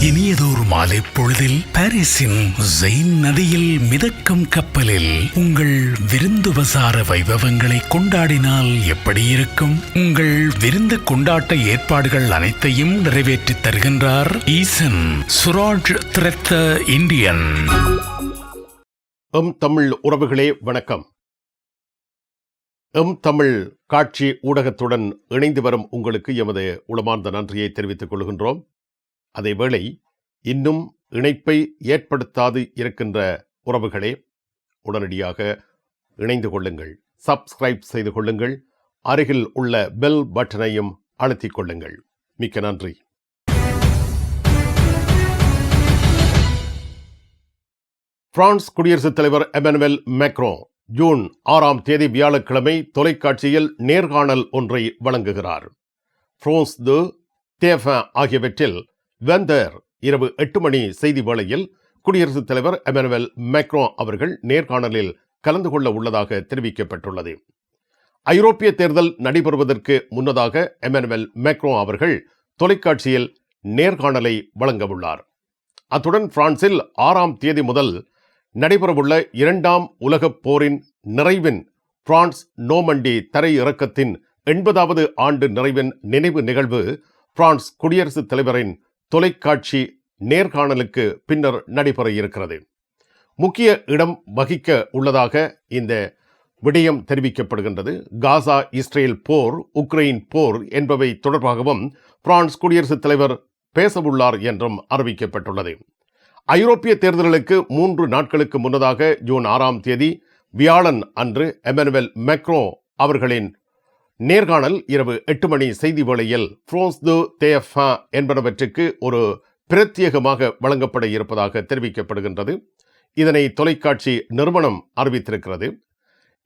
இனியதோர் மாலை பொழுதில் பாரிஸின் ஜெயின் நதியில் மிதக்கும் கப்பலில் உங்கள் விருந்துபசார வைபவங்களை கொண்டாடினால் எப்படி இருக்கும்? உங்கள் விருந்து கொண்டாட்ட ஏற்பாடுகள் அனைத்தையும் நிறைவேற்றித் தருகின்றார் ஈசன் சுராஜ் திரத்த இந்தியன். எம் தமிழ் உறவுகளே வணக்கம். எம் தமிழ் காட்சி ஊடகத்துடன் இணைந்து வரும் உங்களுக்கு எமது உளமார்ந்த நன்றியை தெரிவித்துக் கொள்கின்றோம். அதேவேளை இன்னும் இணைப்பை ஏற்படுத்தாது இருக்கின்ற உறவுகளே உடனடியாக இணைந்து கொள்ளுங்கள். சப்ஸ்கிரைப் செய்து கொள்ளுங்கள். அருகில் உள்ள பெல் பட்டனையும் அழுத்திக் கொள்ளுங்கள். மிக்க நன்றி. பிரான்ஸ் குடியரசுத் தலைவர் எமனுவல் மேக்ரோ ஜூன் ஆறாம் தேதி வியாழக்கிழமை தொலைக்காட்சியில் நேர்காணல் ஒன்றை வழங்குகிறார். பிரான்ஸ் து தேஃப ஆகியவற்றில் வெந்தர் இரவு எட்டு மணி செய்தி வேளையில் குடியரசுத் தலைவர் எமனுவல் மேக்ரோ அவர்கள் நேர்காணலில் கலந்து கொள்ள உள்ளதாக தெரிவிக்கப்பட்டுள்ளது. ஐரோப்பிய தேர்தல் நடைபெறுவதற்கு முன்னதாக எமனுவல் மேக்ரோ அவர்கள் தொலைக்காட்சியில் நேர்காணலை வழங்கவுள்ளார் அத்துடன் பிரான்சில் ஆறாம் தேதி முதல் நடைபெறவுள்ள இரண்டாம் உலகப் போரின் நிறைவின் பிரான்ஸ் நோமண்டி தரையிறக்கத்தின் எண்பதாவது ஆண்டு நிறைவின் நினைவு நிகழ்வு பிரான்ஸ் குடியரசுத் தலைவரின் தொலைக்காட்சி நேர்காணலுக்கு பின்னர் நடைபெற இருக்கிறது. முக்கிய இடம் வகிக்க உள்ளதாக இந்த விடயம் தெரிவிக்கப்படுகின்றது. காசா இஸ்ரேல் போர் உக்ரைன் போர் என்பவை தொடர்பாகவும் பிரான்ஸ் குடியரசுத் தலைவர் பேசவுள்ளார் என்றும் அறிவிக்கப்பட்டுள்ளது. ஐரோப்பிய தேர்தல்களுக்கு மூன்று நாட்களுக்கு முன்னதாக ஜூன் ஆறாம் தேதி வியாழன் அன்று எமனுவல் மெக்ரோ அவர்களின் நேர்காணல் இரவு எட்டு மணி செய்தி வேளையில் ஃப்ரோன்ஸ் து தேஃபா என்பனவற்றுக்கு ஒரு பிரத்யேகமாக வழங்கப்பட இருப்பதாக தெரிவிக்கப்படுகின்றது. இதனை தொலைக்காட்சி நிறுவனம் அறிவித்திருக்கிறது.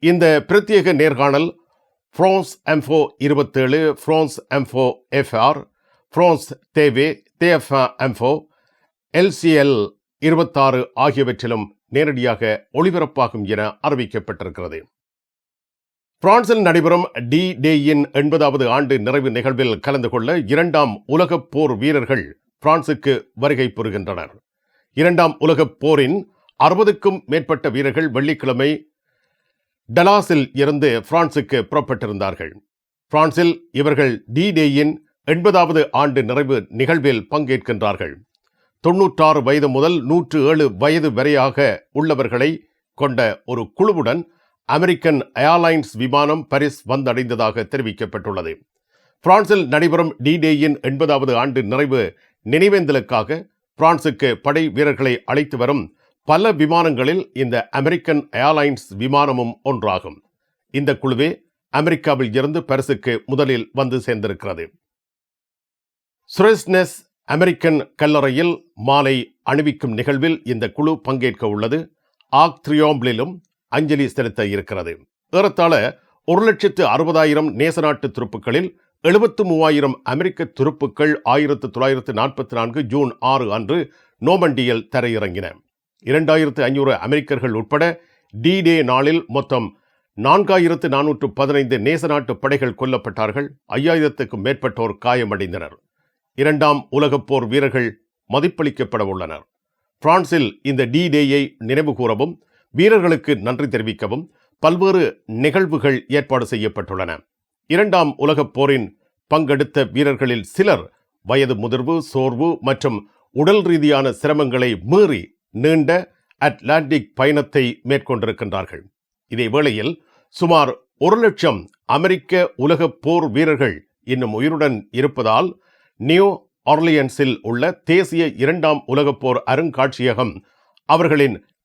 இந்த பிரத்யேக நேர்காணல் ஃப்ரான்ஸ் எம்ஃபோ இருபத்தேழு ஃப்ரான்ஸ் எம்ஃபோ எஃப்ஆர் ஃப்ரான்ஸ் தேவே தேஃபா எம்ஃபோ எல்சிஎல் இருபத்தாறு ஆகியவற்றிலும் நேரடியாக ஒளிபரப்பாகும் என அறிவிக்கப்பட்டிருக்கிறது. பிரான்சில் நடைபெறும் டி டேயின் எண்பதாவது ஆண்டு நிறைவு நிகழ்வில் கலந்து கொள்ள இரண்டாம் உலகப் போர் வீரர்கள் பிரான்சுக்கு வருகை புரிகின்றனர். இரண்டாம் உலகப் போரின் அறுபதுக்கும் மேற்பட்ட வீரர்கள் வெள்ளிக்கிழமை டலாஸில் இருந்து பிரான்சுக்கு புறப்பட்டிருந்தார்கள். பிரான்சில் இவர்கள் டி டேயின் எண்பதாவது ஆண்டு நிறைவு நிகழ்வில் பங்கேற்கின்றார்கள். தொன்னூற்றாறு வயது முதல் நூற்று ஏழு வயது வரையாக உள்ளவர்களை கொண்ட ஒரு குழுவுடன் அமெரிக்கன் ஏர்லைன்ஸ் விமானம் பரிஸ் வந்தடைந்ததாக தெரிவிக்கப்பட்டுள்ளது. பிரான்சில் நடைபெறும் டி டேயின் எண்பதாவது ஆண்டு நிறைவு நினைவேந்தலுக்காக பிரான்சுக்கு படை வீரர்களை அழைத்து வரும் பல விமானங்களில் இந்த அமெரிக்கன் ஏர்லைன்ஸ் விமானமும் ஒன்றாகும். இந்த குழுவே அமெரிக்காவில் இருந்து பரிசுக்கு முதலில் வந்து சேர்ந்திருக்கிறது. சுரேஸ்னஸ் அமெரிக்கன் கல்லறையில் மாலை அணிவிக்கும் நிகழ்வில் இந்த குழு பங்கேற்க உள்ளது ஆக் த்ரியோம்பிலும் அஞ்சலி செலுத்த இருக்கிறது. ஏறத்தாழ ஒரு லட்சத்து அறுபதாயிரம் நேசநாட்டு துருப்புக்களில் எழுபத்து மூவாயிரம் அமெரிக்க துருப்புக்கள் ஆயிரத்து தொள்ளாயிரத்து நாற்பத்தி நான்கு ஜூன் ஆறு அன்று நோமண்டியில் தரையிறங்கின. இரண்டாயிரத்து ஐநூறு அமெரிக்கர்கள் உட்பட டி டே நாளில் மொத்தம் நான்காயிரத்து நானூற்று பதினைந்து நேசநாட்டு படைகள் கொல்லப்பட்டார்கள். ஐயாயிரத்துக்கும் மேற்பட்டோர் காயமடைந்தனர். இரண்டாம் உலகப் போர் வீரர்கள் மதிப்பளிக்கப்பட உள்ளனர் பிரான்சில் இந்த டி டேயை நினைவு கூறவும் வீரர்களுக்கு நன்றி தெரிவிக்கவும். பல்வேறு நிகழ்வுகள் ஏற்பாடு செய்யப்பட்டுள்ளன. இரண்டாம் உலகப் போரின் பங்கெடுத்த வீரர்களில் சிலர் வயது முதிர்வு சோர்வு மற்றும் உடல் ரீதியான சிரமங்களை மீறி நீண்ட அட்லாண்டிக் பயணத்தை மேற்கொண்டிருக்கின்றார்கள். இதே வேளையில் சுமார் ஒரு லட்சம் அமெரிக்க உலகப் போர் வீரர்கள் இன்னும் உயிருடன் இருப்பதால் நியூ ஆர்லியன்ஸில் உள்ள தேசிய இரண்டாம் உலகப் போர் அருங்காட்சியகம் அவர்களின்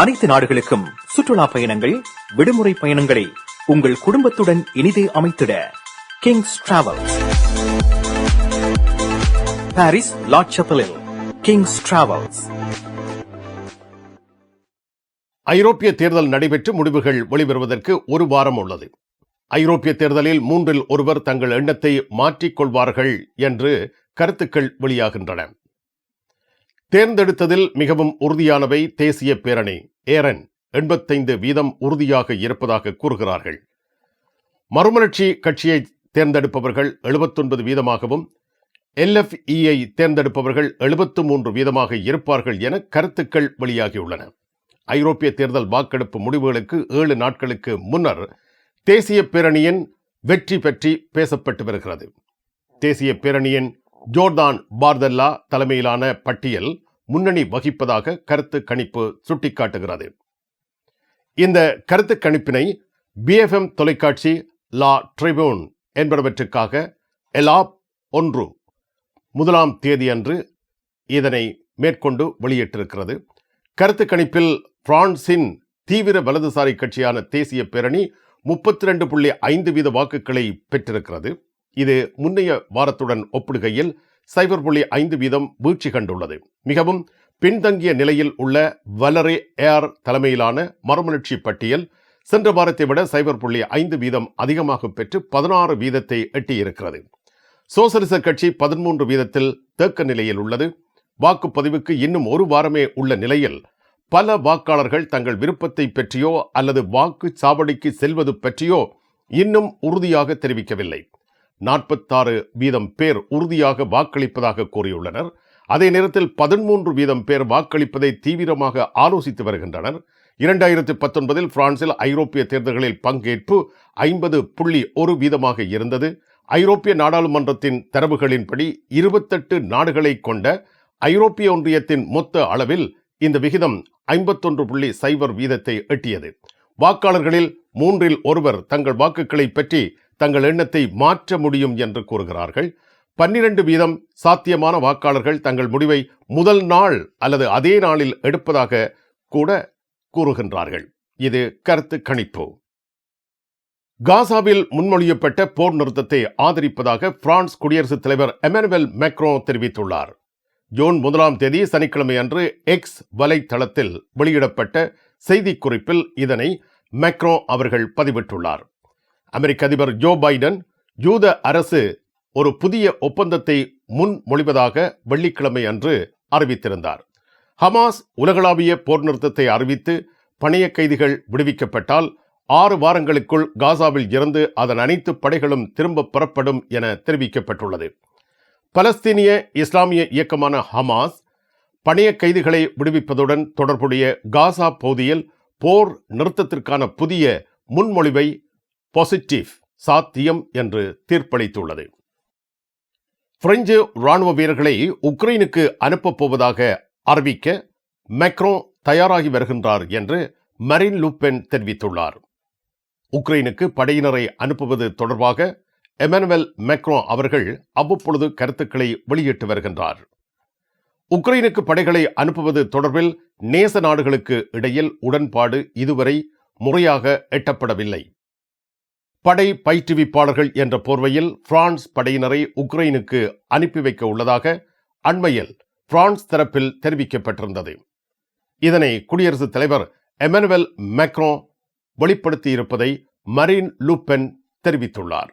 அனைத்து நாடுகளுக்கும் சுற்றுலா பயணங்கள் விடுமுறை பயணங்களை உங்கள் குடும்பத்துடன் இனிதே அமைத்திட கிங்ஸ் டிராவல்ஸ் பாரிஸ் லாட்சப்பலில் கிங்ஸ் டிராவல்ஸ் ஐரோப்பிய தேர்தல் நடைபெற்று முடிவுகள் வெளிவருவதற்கு ஒரு வாரம் உள்ளது. ஐரோப்பிய தேர்தலில் மூன்றில் ஒருவர் தங்கள் எண்ணத்தை மாற்றிக்கொள்வார்கள் என்று கருத்துக்கள் வெளியாகின்றன. தேர்ந்தெடுத்ததில் மிகவும் உறுதியானவை தேசிய பேரணி. ஏரன் எண்பத்தைந்து வீதம் உறுதியாக இருப்பதாக கூறுகிறார்கள். மறுமலர்ச்சி கட்சியை தேர்ந்தெடுப்பவர்கள் எழுபத்தொன்பது வீதமாகவும் எல்எஃப்இயை தேர்ந்தெடுப்பவர்கள் எழுபத்து மூன்று வீதமாக இருப்பார்கள் என கருத்துக்கள் வெளியாகியுள்ளன. ஐரோப்பிய தேர்தல் வாக்கெடுப்பு முடிவுகளுக்கு ஏழு நாட்களுக்கு முன்னர் தேசிய பேரணியின் வெற்றி பற்றி பேசப்பட்டு வருகிறது. தேசிய பேரணியின் ஜோர்தான் பார்தல்லா தலைமையிலான பட்டியல் முன்னணி வகிப்பதாக கருத்து கணிப்பு சுட்டிக்காட்டுகிறது. இந்த கருத்து கணிப்பினை பிஎஃப்எம் தொலைக்காட்சி லா ட்ரிபியூன் என்பனவற்றுக்காக எலாப் ஒன்று முதலாம் தேதியன்று இதனை மேற்கொண்டு வெளியிட்டிருக்கிறது. கருத்து கணிப்பில் பிரான்சின் தீவிர வலதுசாரி கட்சியான தேசிய பேரணி முப்பத்தி ரெண்டு புள்ளி ஐந்து வீத வாக்குகளை பெற்றிருக்கிறது. இது முன்னைய வாரத்துடன் ஒப்பிடுகையில் சைபர் புள்ளி ஐந்து வீதம் வீழ்ச்சி கண்டுள்ளது. மிகவும் பின்தங்கிய நிலையில் உள்ள வலரே ஏஆர் தலைமையிலான மறுமலர்ச்சி பட்டியல் சென்ற வாரத்தை விட சைபர் புள்ளி ஐந்து வீதம் அதிகமாக பெற்று பதினாறு வீதத்தை எட்டியிருக்கிறது. சோசலிச கட்சி பதிமூன்று வீதத்தில் தேக்க நிலையில் உள்ளது. வாக்குப்பதிவுக்கு இன்னும் ஒரு வாரமே உள்ள நிலையில் பல வாக்காளர்கள் தங்கள் விருப்பத்தை பற்றியோ அல்லது வாக்கு சாவடிக்கு செல்வது பற்றியோ இன்னும் உறுதியாக தெரிவிக்கவில்லை. நாற்பத்தாறு வீதம் பேர் உறுதியாக வாக்களிப்பதாக கூறியுள்ளனர். அதே நேரத்தில் பதிமூன்று வீதம் பேர் வாக்களிப்பதை தீவிரமாக ஆலோசித்து வருகின்றனர். இரண்டாயிரத்தி பத்தொன்பதில் பிரான்சில் ஐரோப்பிய தேர்தல்களில் பங்கேற்பு ஐம்பது புள்ளி ஒரு வீதமாக இருந்தது. ஐரோப்பிய நாடாளுமன்றத்தின் தரவுகளின்படி இருபத்தெட்டு நாடுகளை கொண்ட ஐரோப்பிய ஒன்றியத்தின் மொத்த அளவில் இந்த விகிதம் ஐம்பத்தொன்று புள்ளி சைபர் வீதத்தை எட்டியது. வாக்காளர்களில் மூன்றில் ஒருவர் தங்கள் வாக்குகளை பற்றி தங்கள் எண்ணத்தை மாற்ற முடியும் என்று கூறுகிறார்கள். பன்னிரண்டு வீதம் சாத்தியமான வாக்காளர்கள் தங்கள் முடிவை முதல் நாள் அல்லது அதே நாளில் எடுப்பதாக கூட கூறுகின்றார்கள். இது கருத்து கணிப்பு. காசாவில் முன்மொழியப்பட்ட போர் நிறுத்தத்தை ஆதரிப்பதாக பிரான்ஸ் குடியரசுத் தலைவர் எமனுவல் மேக்ரோ தெரிவித்துள்ளார். ஜூன் முதலாம் தேதி சனிக்கிழமை அன்று எக்ஸ் வலைத்தளத்தில் வெளியிடப்பட்ட செய்திக்குறிப்பில் இதனை மேக்ரோ அவர்கள் பதிவிட்டுள்ளார். அமெரிக்க அதிபர் ஜோ பைடன் யூத அரசு ஒரு புதிய ஒப்பந்தத்தை முன்மொழிவதாக வெள்ளிக்கிழமை அன்று அறிவித்திருந்தார். ஹமாஸ் உலகளாவிய போர் நிறுத்தத்தை அறிவித்து பணைய கைதிகள் விடுவிக்கப்பட்டால் ஆறு வாரங்களுக்குள் காசாவில் இருந்து அதன் அனைத்து படைகளும் திரும்ப பெறப்படும் என தெரிவிக்கப்பட்டுள்ளது. பலஸ்தீனிய இஸ்லாமிய இயக்கமான ஹமாஸ் பணைய கைதிகளை விடுவிப்பதுடன் தொடர்புடைய காசா பகுதியில் போர் நிறுத்தத்திற்கான புதிய முன்மொழிவை பாசிட்டிவ் சாத்தியம் என்று தீர்ப்பளித்துள்ளது. பிரெஞ்சு ராணுவ வீரர்களை உக்ரைனுக்கு அனுப்பப் போவதாக அறிவிக்க மேக்ரோ தயாராகி வருகின்றார் என்று மரின் லூப்பென் தெரிவித்துள்ளார். உக்ரைனுக்கு படையினரை அனுப்புவது தொடர்பாக எமனுவல் மேக்ரோ அவர்கள் அவ்வப்பொழுது கருத்துக்களை வெளியிட்டு வருகின்றார். உக்ரைனுக்கு படைகளை அனுப்புவது தொடர்பில் நேச நாடுகளுக்கு இடையில் உடன்பாடு இதுவரை முறையாக எட்டப்படவில்லை. படை பயிற்றுவிப்பாளர்கள் என்ற போர்வையில் பிரான்ஸ் படையினரை உக்ரைனுக்கு அனுப்பி வைக்க உள்ளதாக அண்மையில் பிரான்ஸ் தரப்பில் தெரிவிக்கப்பட்டிருந்தது. இதனை குடியரசுத் தலைவர் எமனுவல் மேக்ரோ வெளிப்படுத்தியிருப்பதை மரீன் லூப்பென் தெரிவித்துள்ளார்.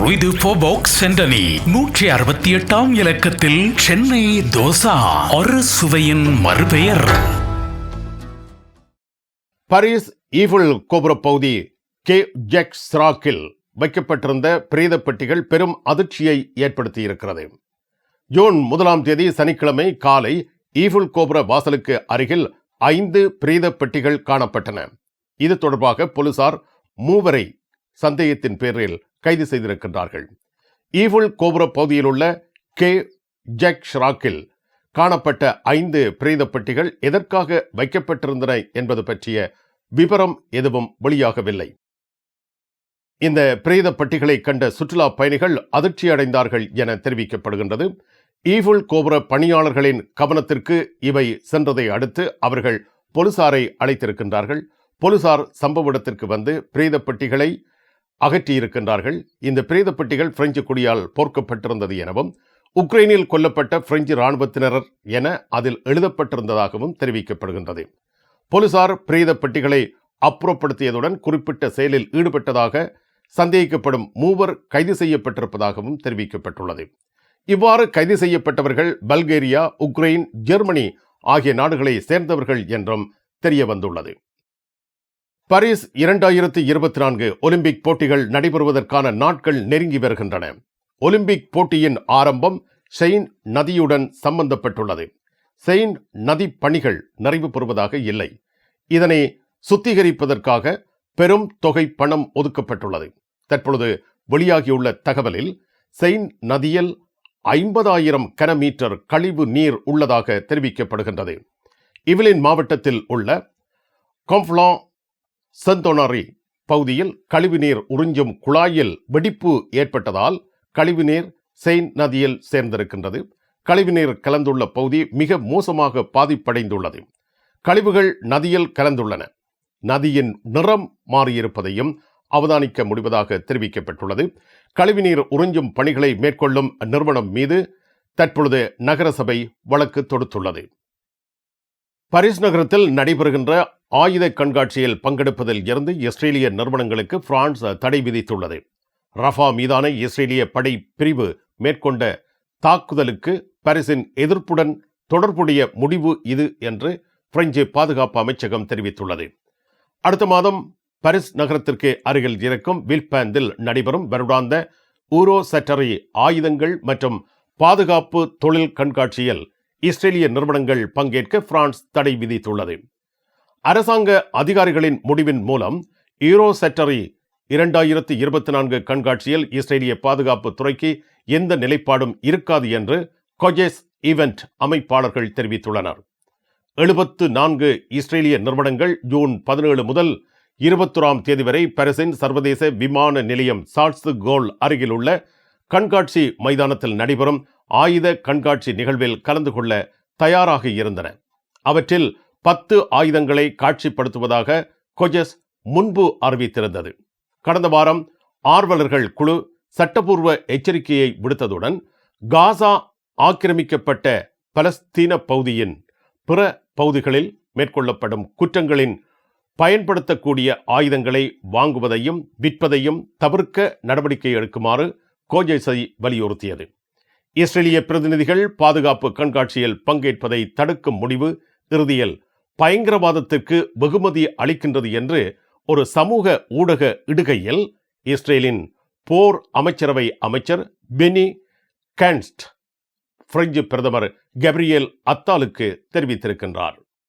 ருய்து போபாக்ஸ் சென்டனி நூற்றி அறுபத்தி எட்டாம் இலக்கத்தில் சென்னை தோசா ஒரு சுவையின் மறுபெயர். பாரிஸ் ஈஃபிள் கோபுர பகுதி கே. ஜெக் ஸ்ராக்கில் வைக்கப்பட்டிருந்த பிரேத பெட்டிகள் பெரும் அதிர்ச்சியை ஏற்படுத்தியிருக்கிறது. ஜூன் முதலாம் தேதி சனிக்கிழமை காலை ஈஃபிள் கோபுர வாசலுக்கு அருகில் ஐந்து பிரேத பெட்டிகள் காணப்பட்டன. இது தொடர்பாக போலீசார் மூவரை சந்தேகத்தின் பேரில் கைது செய்திருக்கின்றார்கள். ஈவுல் கோபுர பகுதியில் உள்ள கே ஜெக் ஷ்ராக்கில் காணப்பட்ட ஐந்து பிரேத பெட்டிகள் எதற்காக வைக்கப்பட்டிருந்தன என்பது பற்றிய விவரம் எதுவும் வெளியாகவில்லை. இந்த பிரேத பட்டிகளை கண்ட சுற்றுலா பயணிகள் அதிர்ச்சி அடைந்தார்கள் என தெரிவிக்கப்படுகின்றது. ஈவுல் கோபுர பணியாளர்களின் கவனத்திற்கு இவை சென்றதை அடுத்து அவர்கள் போலீசாரை அழைத்திருக்கின்றார்கள். போலீசார் சம்பவ இடத்திற்கு வந்து பிரேத பெட்டிகளை அகற்றியிருக்கின்றார்கள். இந்த பிரேத பெட்டிகள் பிரெஞ்சு குடியால் போர்க்கப்பட்டிருந்தது எனவும் உக்ரைனில் கொல்லப்பட்ட பிரெஞ்சு இராணுவத்தினர் என அதில் எழுதப்பட்டிருந்ததாகவும் தெரிவிக்கப்படுகின்றது. போலீசார் பிரேத பெட்டிகளை அப்புறப்படுத்தியதுடன் குறிப்பிட்ட செயலில் ஈடுபட்டதாக சந்தேகிக்கப்படும் மூவர் கைது செய்யப்பட்டிருப்பதாகவும் தெரிவிக்கப்பட்டுள்ளது. இவ்வாறு கைது செய்யப்பட்டவர்கள் பல்கேரியா உக்ரைன் ஜெர்மனி ஆகிய நாடுகளை சேர்ந்தவர்கள் என்றும் தெரிய வந்துள்ளது பாரிஸ் இரண்டாயிரத்து இருபத்தி நான்கு ஒலிம்பிக் போட்டிகள் நடைபெறுவதற்கான நாட்கள் நெருங்கி வருகின்றன. ஒலிம்பிக் போட்டியின் ஆரம்பம் செயின் நதியுடன் சம்பந்தப்பட்டுள்ளது. செயின் நதி பணிகள் நிறைவு பெறுவதாக இல்லை. இதனை சுத்திகரிப்பதற்காக பெரும் தொகை பணம் ஒதுக்கப்பட்டுள்ளது. தற்பொழுது வெளியாகியுள்ள தகவலில் செயின் நதியில் ஐம்பதாயிரம் கனமீட்டர் கழிவு நீர் உள்ளதாக தெரிவிக்கப்படுகின்றது. இவிலின் மாவட்டத்தில் உள்ள கொம்ஃப்லா செந்தொணரி பகுதியில் கழிவுநீர் உறிஞ்சும் குழாயில் வெடிப்பு ஏற்பட்டதால் கழிவுநீர் செயின் நதியில் சேர்ந்திருக்கின்றது. கழிவுநீர் கலந்துள்ள பகுதி மிக மோசமாக பாதிப்படைந்துள்ளது. கழிவுகள் நதியில் கலந்துள்ளன. நதியின் நிறம் மாறியிருப்பதையும் அவதானிக்க முடிவதாக தெரிவிக்கப்பட்டுள்ளது. கழிவுநீர் உறிஞ்சும் பணிகளை மேற்கொள்ளும் நிறுவனம் மீது தற்பொழுது நகரசபை வழக்கு தொடுத்துள்ளது. பரிஸ் நகரத்தில் நடைபெறுகின்ற ஆயுத கண்காட்சியில் பங்கெடுப்பதில் இருந்து இஸ்ரேலிய நிறுவனங்களுக்கு பிரான்ஸ் தடை விதித்துள்ளது. ரஃபா மீதான இஸ்ரேலிய படை பிரிவு மேற்கொண்ட தாக்குதலுக்கு பாரிஸின் எதிர்ப்புடன் தொடர்புடைய முடிவு இது என்று பிரெஞ்சு பாதுகாப்பு அமைச்சகம் தெரிவித்துள்ளது. அடுத்த மாதம் பாரிஸ் நகரத்திற்கு அருகில் இருக்கும் வில்பேந்தில் நடைபெறும் வருடாந்த ஊரோ சட்டரி ஆயுதங்கள் மற்றும் பாதுகாப்பு தொழில் கண்காட்சியில் இஸ்ரேலிய நிறுவனங்கள் பங்கேற்க பிரான்ஸ் தடை விதித்துள்ளது. அரசாங்க அதிகாரிகளின் முடிவின் மூலம் ஈரோ செட்டரி இரண்டாயிரத்தி இருபத்தி நான்கு கண்காட்சியில் இஸ்ரேலிய பாதுகாப்பு துறைக்கு எந்த நிலைப்பாடும் இருக்காது என்று கொஜெஸ் ஈவென்ட் அமைப்பாளர்கள் தெரிவித்துள்ளனர். எழுபத்து நான்கு இஸ்ரேலிய நிறுவனங்கள் ஜூன் பதினேழு முதல் இருபத்தொராம் தேதி வரை பாரிஸின் சர்வதேச விமான நிலையம் சார்ட்ஸ் கோல் அருகில் உள்ள கண்காட்சி மைதானத்தில் நடைபெறும் ஆயுத கண்காட்சி நிகழ்வில் கலந்து கொள்ள தயாராக இருந்தன. அவற்றில் பத்து ஆயுதங்களை காட்சிப்படுத்துவதாக கொஜஸ் முன்பு அறிவித்திருந்தது. கடந்த வாரம் ஆர்வலர்கள் குழு சட்டப்பூர்வ எச்சரிக்கையை விடுத்ததுடன் காசா ஆக்கிரமிக்கப்பட்ட பலஸ்தீன பகுதியின் பிற பகுதிகளில் மேற்கொள்ளப்படும் குற்றங்களின் பயன்படுத்தக்கூடிய ஆயுதங்களை வாங்குவதையும் விற்பதையும் தவிர்க்க நடவடிக்கை எடுக்குமாறு கோஜேசை வலியுறுத்தியது. இஸ்ரேலிய பிரதிநிதிகள் பாதுகாப்பு கண்காட்சியில் பங்கேற்பதை தடுக்கும் முடிவு இறுதியில் பயங்கரவாதத்திற்கு வெகுமதி அளிக்கின்றது என்று ஒரு சமூக ஊடக இடுகையில் இஸ்ரேலின் போர் அமைச்சரவை அமைச்சர் பெனி கேன்ஸ்ட் பிரெஞ்சு பிரதமர் கப்ரியேல் அத்தாலுக்கு தெரிவித்திருக்கின்றார்.